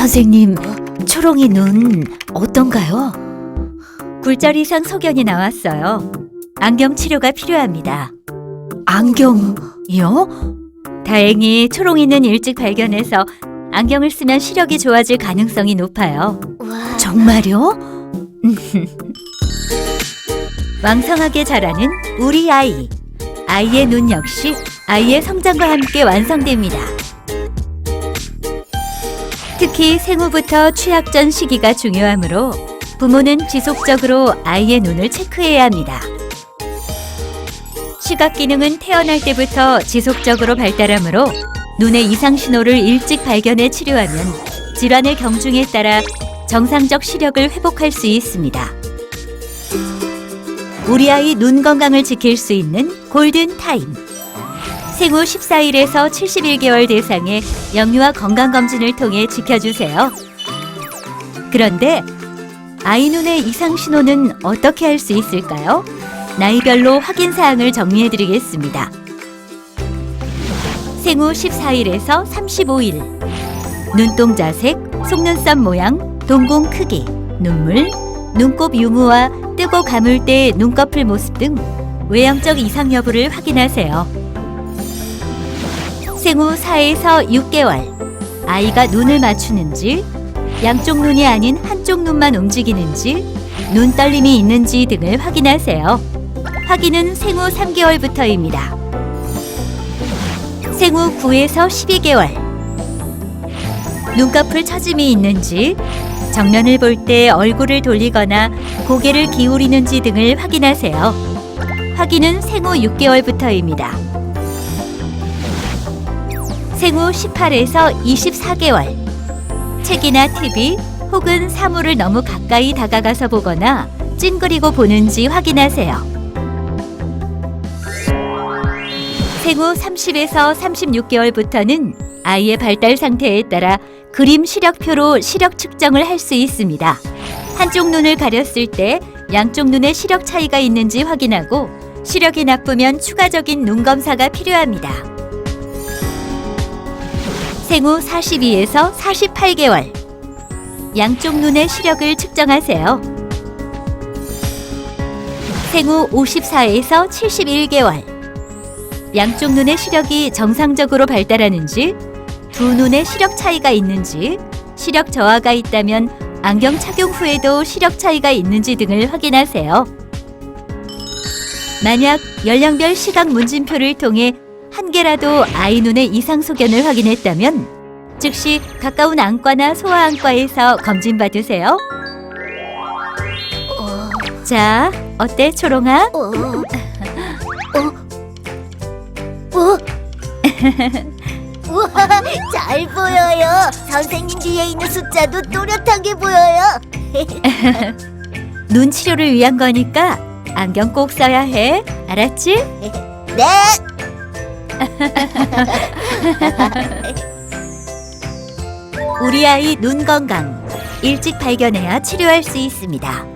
선생님, 초롱이 눈 어떤가요? 굴절 이상 소견이 나왔어요. 안경 치료가 필요합니다. 안경이요? 다행히 초롱이는 일찍 발견해서 안경을 쓰면 시력이 좋아질 가능성이 높아요. 와, 정말요? 왕성하게 자라는 우리 아이. 아이의 눈 역시 아이의 성장과 함께 완성됩니다. 특히 생후부터 취약 전 시기가 중요하므로 부모는 지속적으로 아이의 눈을 체크해야 합니다. 시각 기능은 태어날 때부터 지속적으로 발달하므로 눈의 이상 신호를 일찍 발견해 치료하면 질환의 경중에 따라 정상적 시력을 회복할 수 있습니다. 우리 아이 눈 건강을 지킬 수 있는 골든 타임. 생후 14일에서 71개월 대상의 영유아 건강 검진을 통해 지켜주세요. 그런데 아이 눈의 이상 신호는 어떻게 할 수 있을까요? 나이별로 확인 사항을 정리해 드리겠습니다. 생후 14일에서 35일. 눈동자색, 속눈썹 모양, 동공 크기, 눈물, 눈곱 유무와 뜨고 감을 때 눈꺼풀 모습 등 외형적 이상 여부를 확인하세요. 생후 4에서 6개월. 아이가 눈을 맞추는지, 양쪽 눈이 아닌 한쪽 눈만 움직이는지, 눈 떨림이 있는지 등을 확인하세요. 확인은 생후 3개월부터입니다. 생후 9에서 12개월. 눈꺼풀 처짐이 있는지, 정면을 볼 때 얼굴을 돌리거나 고개를 기울이는지 등을 확인하세요. 확인은 생후 6개월부터입니다. 생후 18에서 24개월. 책이나 TV 혹은 사물을 너무 가까이 다가가서 보거나 찡그리고 보는지 확인하세요. 생후 30에서 36개월부터는 아이의 발달 상태에 따라 그림 시력표로 시력 측정을 할 수 있습니다. 한쪽 눈을 가렸을 때 양쪽 눈에 시력 차이가 있는지 확인하고 시력이 나쁘면 추가적인 눈 검사가 필요합니다. 생후 42에서 48개월. 양쪽 눈의 시력을 측정하세요. 생후 54에서 71개월. 양쪽 눈의 시력이 정상적으로 발달하는지, 두 눈의 시력 차이가 있는지, 시력 저하가 있다면 안경 착용 후에도 시력 차이가 있는지 등을 확인하세요. 만약 연령별 시각 문진표를 통해 한 개라도 아이 눈의 이상 소견을 확인했다면 즉시 가까운 안과나 소아안과에서 검진 받으세요. 어, 자, 어때 초롱아? 어, 어, 어. 우와, 잘 보여요. 선생님 뒤에 있는 숫자도 또렷하게 보여요. 눈 치료를 위한 거니까 안경 꼭 써야 해. 알았지? 네. 우리 아이 눈 건강 일찍 발견해야 치료할 수 있습니다.